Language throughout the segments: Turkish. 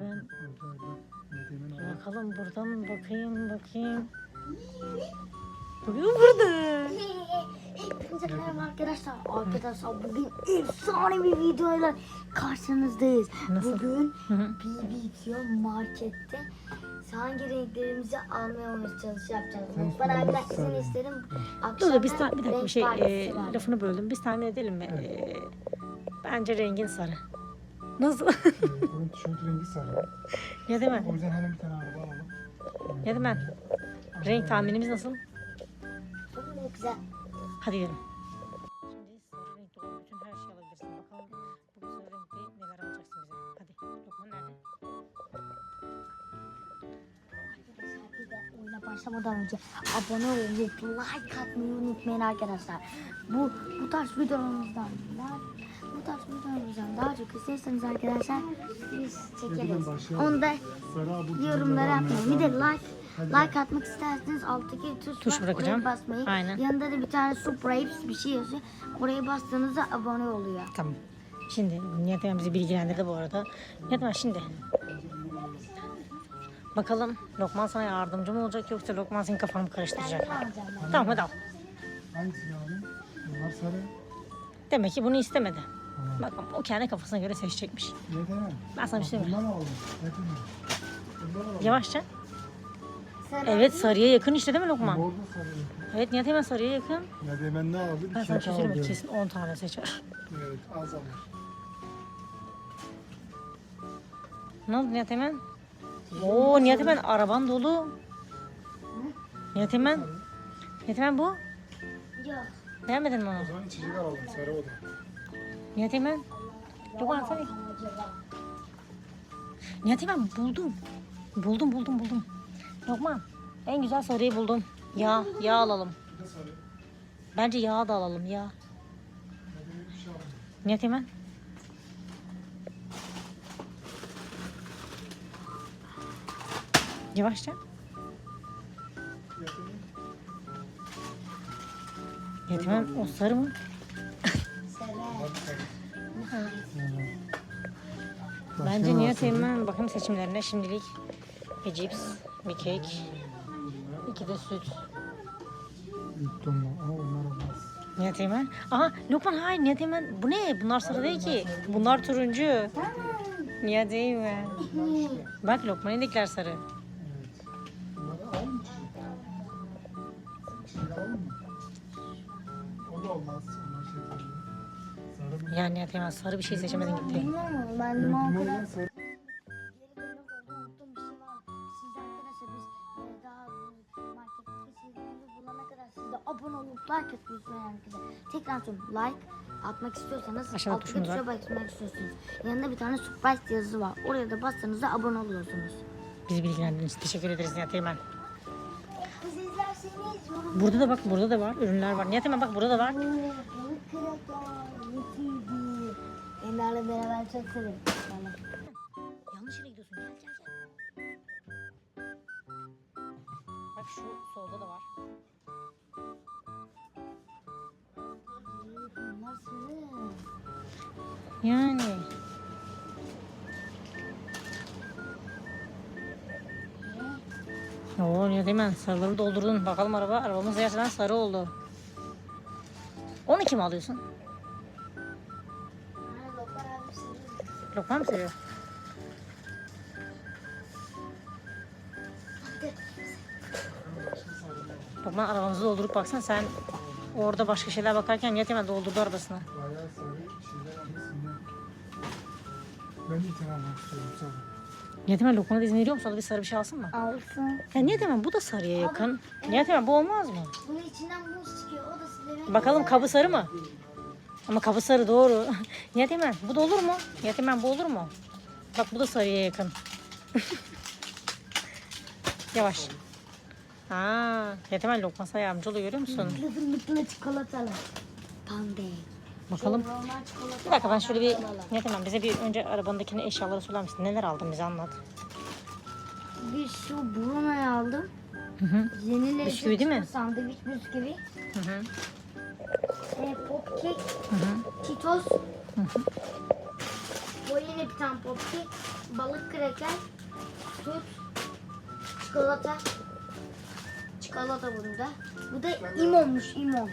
ben bakalım buradan bakayım bakayım. Bugün burada. Hepinize merhaba arkadaşlar. Arkadaşlar bugün efsane bir videoyla karşınızdayız. Nasıl? Bugün. BBTO markette hangi renklerimizi almaya çalış yapacağız. Sen Ben abi sorumlusun izin sen. isterim. Dur dur ta- bir dakika bir şey e, lafını böldüm. Biz tahmin edelim mi? E, bence rengin sarı. Nasıl? Bunun tişört rengi sarı. ya değil mi? O yüzden hemen bir tane araba alalım. Ya değil mi? Renk tahminimiz nasıl? Çok güzel. Hadi gidelim. Şimdi sarı renkli olan bütün her şeyi alabilirsin. Bakalım bugün sarı renkli neler alacaksın bize. Hadi. Lokman nerede? Arkadaşlar oyuna başlamadan önce abone olup like atmayı unutmayın arkadaşlar. Bu bu tarz videolarımızdan bu daha çok isterseniz arkadaşlar biz çekeriz. Onu da yorumlara atmayın. Bir de like like atmak isterseniz alttaki tuş, Tuş var, bırakacağım. Oraya basmayı. Aynen. Yanında da bir tane surprise bir şey yazıyor. Oraya bastığınızda abone oluyor. Tamam. Şimdi Nihat Hemen bizi bilgilendirdi bu arada. Nihat Hemen şimdi. Bakalım Lokman sana yardımcı mı olacak yoksa Lokman senin kafanı mı karıştıracak? Tamam hadi al. Hangisini alayım? Bunlar sarı. Demek ki bunu istemedi. Bak o kendi kafasına göre seçecekmiş. Yedeğim. Ben sana bir şey söyleyeyim. Bundan alalım. Bundan alalım. Yavaşça. Sarı Evet sarıya yakın işte değil mi Lokman? Bordo sarı. Evet Nihat Hemen sarıya yakın. Yedeğim ben ne aldım? Ben sana bir şey söyleyeyim mi? aldım. Kesin 10 tane seçer. Evet az alır. Ne oldu Nihat Hemen? Oo Nihat Hemen araban dolu. Nihat Hemen. Nihat Hemen bu. Yok. Beğenmedin mi onu? O zaman içecek alalım. Sarı o da. Nihat Hemen. Lokman sana. Acaba. Nihat Hemen buldum. Buldum buldum buldum. Lokman en güzel sarıyı buldum. Yağ, yağ alalım. Bence yağ da alalım yağ. Nihat Hemen. Yavaşça. Nihat o sarı mı? Bence Nihat Hemen bakın seçimlerine şimdilik bir cips, bir kek, iki de süt. Yuttum mu? Ama onlar olmaz. Nihat Hemen. Aha Lokman hayır Nihat Hemen. Bu ne? Bunlar sarı değil ki. Bunlar turuncu. Nihat Hemen. Bak Lokman elindekiler sarı. Yani Hemen sarı bir şey seçemedin gitti. Ben limon kadar abone olup like. Tekrar söylüyorum like atmak istiyorsanız tuşumuz var. tuşa basmak istiyorsunuz. Yanında bir tane surprise yazısı var. Oraya da bastığınızda abone oluyorsunuz. Bizi bilgilendirdiğiniz için teşekkür ederiz Nihat Hemen. Biz izlerseniz yorum Burada da bak burada da var. Ürünler var. Nihat Hemen bak burada da var. Enlerle beraber çok severim. Vallahi. Yanlış yere gidiyorsun. Gel gel gel. Bak şu solda da var. Bunlar sarı. Yani. Oo Nihat Hemen sarıları doldurdun. Bakalım araba. Arabamız gerçekten sarı oldu. Onu kim alıyorsun? Sarı. Lokman mı seviyor? Lokman arabamızı doldurup baksan sen orada başka şeyler bakarken Nihat Hemen doldurdu arabasını. Bayağı sarı şeyler almışsın ya. Ben de istiyorum sarı. Nihat Hemen Lokman'a da izin veriyor musun? O da bir sarı bir şey alsın mı? Alsın. Ya Nihat Hemen bu da sarıya yakın. Nihat Hemen bu olmaz mı? Bunun içinden muz çıkıyor. O da size Bakalım kabı sarı mı? Ama kabı sarı doğru. Nihat Hemen bu da olur mu? Nihat Hemen bu olur mu? Bak bu da sarıya yakın. Yavaş. Aa, Nihat Hemen Lokman sana yardımcı oluyor görüyor musun? Fındıklı çikolatalı. Pande. Bakalım. Bir dakika ben şöyle bir Nihat Hemen bize bir önce arabandakini eşyaları söyler misin? Neler aldın bize anlat. Bir şu Bruno'yu aldım. Hı hı. Yeni Bisküvi değil mi? Sandviç bisküvi. Hı hı. E, pop cake. Hı hı. Cheetos. O yine bir tane popki. Balık kreker. Süt. Çikolata. Çikolata bunda. Bu da imonmuş imon.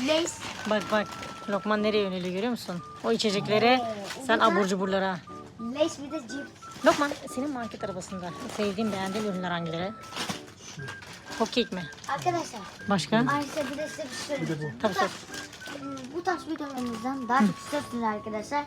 Lays. Bak bak. Lokman nereye yöneliyor görüyor musun? O içeceklere sen abur cuburlara. Lays bir de cips. Lokman senin market arabasında sevdiğin beğendiğin ürünler hangileri? Popkek mi? Arkadaşlar. Başka? Ayrıca bir de size bir şey söyleyeyim. bu. Tabii. Hmm, Bu tarz videolarımızdan daha çok istiyorsunuz arkadaşlar.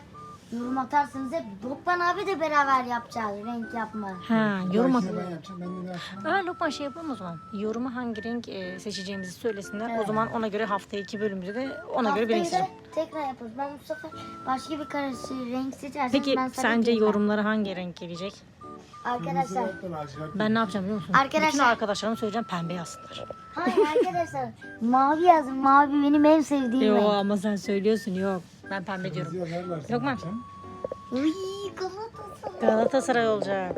Yorum atarsanız hep Dokman abi de beraber yapacağız renk yapma. Ha, yorum at. Ne yapacağım? Aa, Lokman şey yapalım o zaman. Yoruma hangi renk e, seçeceğimizi söylesinler. O zaman ona göre hafta iki bölümde de ona göre bir renk Haftayı da seçelim. tekrar yaparız. Ben bu sefer başka bir karısı renk seçersem Peki ben sence yorumlara hangi renk gelecek? Arkadaşlar. Ben ne yapacağım biliyor musun? Arkadaşlar- Bütün arkadaşlarıma söyleyeceğim pembe yazsınlar. Hayır arkadaşlar. mavi yazın. Mavi benim en sevdiğim Yo renk. ama sen söylüyorsun yok. Ben pembe diyorum. Ne yapacağım? Uy Galatasaray. Galatasaray olacak.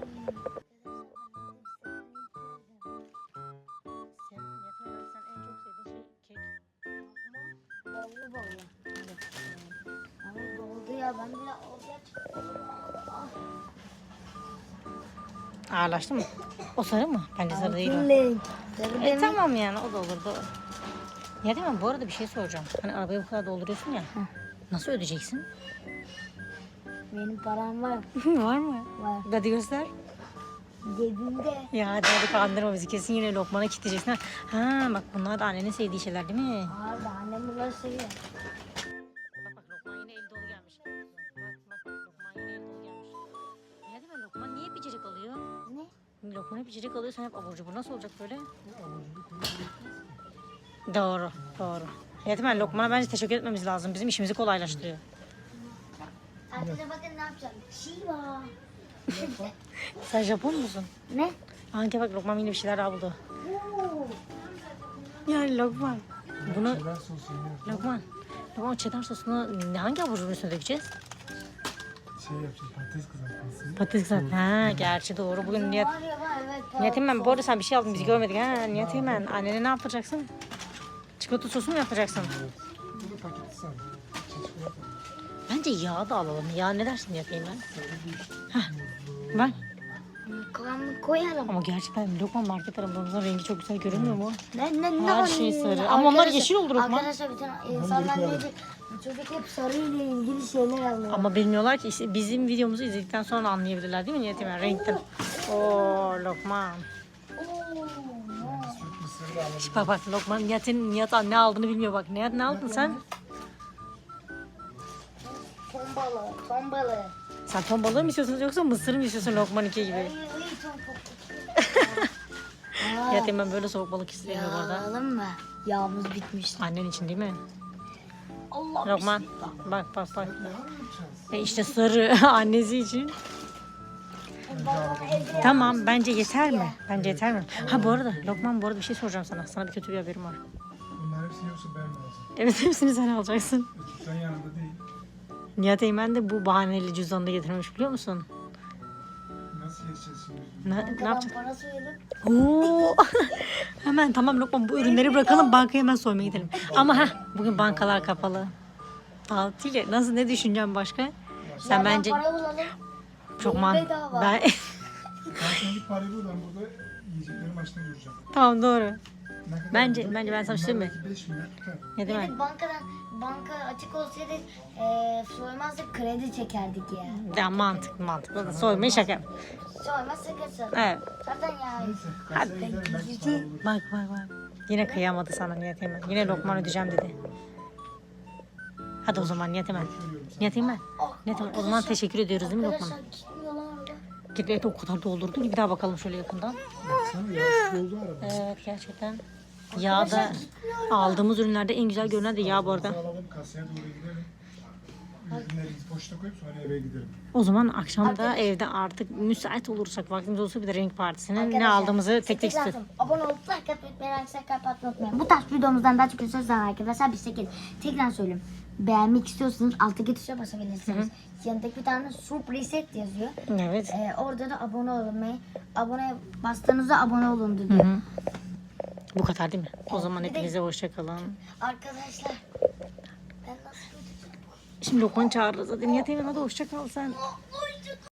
Ya ben bile oraya çıktım. Ağırlaştı mı? O sarı mı? Bence sarı değil o. Renk. Sarı E tamam yani o da olur doğru. Ya değil mi? Bu arada bir şey soracağım. Hani arabayı bu kadar dolduruyorsun ya. Nasıl ödeyeceksin? Benim param var. Var mı? Var. Hadi göster. Cebimde. Ya hadi hadi kandırma bizi. Kesin yine lokmana kitleyeceksin. Ha Ha, bak bunlar da annenin sevdiği şeyler değil mi? Abi annem bunları seviyor. Lokman hep abur cubur. Nasıl olacak böyle? Doğru doğru. Mi Lokman'a bence teşekkür etmemiz lazım. Bizim işimizi kolaylaştırıyor. Arkadaşlar bakın ne yapacağım. Şiva. Sen Japon musun? Ne? Anke bak Lokman yine bir şeyler daha buldu. Yani Lokman. Bunu. Lokman. Lokman cheddar sosunu ne- hangi abur cubun üstüne dökeceğiz? Şey yapacağım. Patates kızartması. Patates kızart. Ha gerçi doğru. Bugün Nihat. Nihat Eymen bu arada sen bir şey aldın bizi görmedik ha. Nihat Eymen annene ne yapacaksın? Çikolata sosu mu yapacaksın? Evet. Bu da çikolata. Bence yağ da alalım. Ya ne dersin Nihat Eymen? Bir Bak Kıvamını koyarım. ama gerçekten Lokman market arabamızın rengi çok güzel görünmüyor mu? Ne ne ne Her şey sarı. Ama onlar yeşil olur Lokman. Arkadaşlar bütün insanlar ne diyor? Çocuk hep sarı ile ilgili şeyler alıyor. Ama bilmiyorlar ki işte bizim videomuzu izledikten sonra anlayabilirler değil mi Nihat Eymen? Renkten. Oo Lokman. alalım. Bak bak Lokman Nihat'ın Nihat ne aldığını bilmiyor bak. Nihat ne aldın sen? Ton balığı, ton balığı. Sen ton balığı mı istiyorsun yoksa mısır mı istiyorsun Lokman 2 gibi? Nihat Eymen böyle soğuk balık istemiyor bu arada. Alalım mı? Yağımız bitmiş. Annen için değil mi? Allah Lokman bak bak bak. E işte sarı annesi için. Tamam bence yeter mi? Bence yeter mi? Ha bu arada Lokman bu arada bir şey soracağım sana. Sana bir kötü bir haberim var. Bunlar hepsini yoksa ben mi alacağım? Evet hepsini sen alacaksın. Sen yanında değil. Nihat Eymen de bu bahaneli cüzdanını da getirmiş biliyor musun? Şimdi? Ne, ne yapacak? para soyalım. Oo. hemen tamam Lokman bu ürünleri bırakalım bankaya hemen soymaya gidelim. Ama ha bugün bankalar kapalı. Tatile nasıl ne düşüneceğim başka? Sen bence para bulalım. çok Benim man. bedava. Ben Ben git parayı ben burada yiyeceklerin başına duracağım. tamam doğru. Bence- bence ben sana bir şey Bunlar söyleyeyim belki 5 milyar tutar. Ne mi? Dedik bankadan banka açık olsaydı e, soymazdık kredi çekerdik ya. Ya mantıklı mantıklı. Soymayı şaka. Soyma sıkıntı. Evet. Zaten ya. Bulur. Bak bak bak. Yine kıyamadı sana Nihat Eymen. Yine Lokman ödeyeceğim dedi. Hadi o zaman Nihat Eymen. Nihat Eymen. Nihat Eymen o zaman teşekkür ediyoruz değil mi Lokman? Arkadaşlar gitmiyorlar o kadar doldurdun ki bir daha bakalım şöyle yakından. Baksana yağsız oldu araba. Evet gerçekten. Yağda aldığımız ürünlerde en güzel görünen de yağ bu arada. Alalım kasaya doğru gidelim. Ürünlerimizi poşete koyup sonra eve gidelim. O zaman akşam da evde artık müsait olursak vaktimiz olursa bir de renk partisinin ne Arkadaşlar, aldığımızı tek tek lazım. Abone olup like atmayı, atmayı unutmayın. Bu tarz videomuzdan daha çok istiyorsanız arkadaşlar bir 8. Tekrar söyleyeyim. Beğenmek istiyorsanız alttaki tuşa basabilirsiniz. Yanındaki bir tane sub reset yazıyor. Evet. Ee, orada da abone olmayı, abone bastığınızda abone olun diyor. Bu kadar değil mi? O zaman hepinize hoşça kalın. Arkadaşlar ben nasıl Şimdi Okan'ı çağırırız. Hadi Nihat Eymen hadi hoşça kal sen.